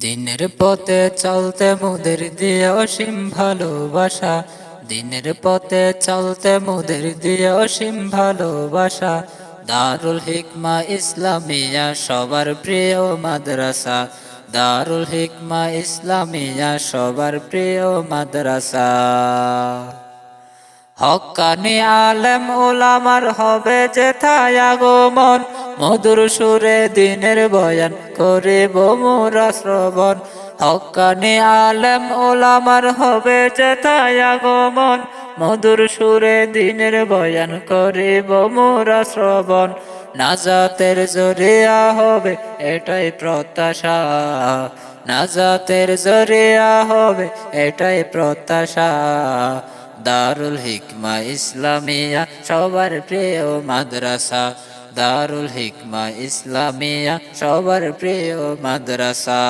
দিনের পথে চলতে মোদের দিয়ে অসীম ভালোবাসা। দিনের পথে চলতে মোদের দিয়ে অসীম ভালোবাসা। দারুল হিকমা ইসলামিয়া সবার প্রিয় মাদ্রাসা। দারুল হিকমা ইসলামিয়া সবার প্রিয় মাদ্রাসা। হকানি আলেম ওলামার হবে যেথায় আগমন। মধুর সুরে দিনের বয়ান করিব মোরা শ্রবণ। হকানি আলেম ওলামার হবে যেথায় আগমন। মধুর সুরে দিনের বয়ান করিব মোরা শ্রবণ। নাজাতের জরিয়া হবে এটাই প্রত্যাশা। নাজাতের জরিয়া হবে এটাই প্রত্যাশা। দারুল হিকমা ইসলামিয়া সবার প্রিয় মাদ্রাসা দারুল হিকমা ইসলামিয়া সবার প্রিয় মাদ্রাসা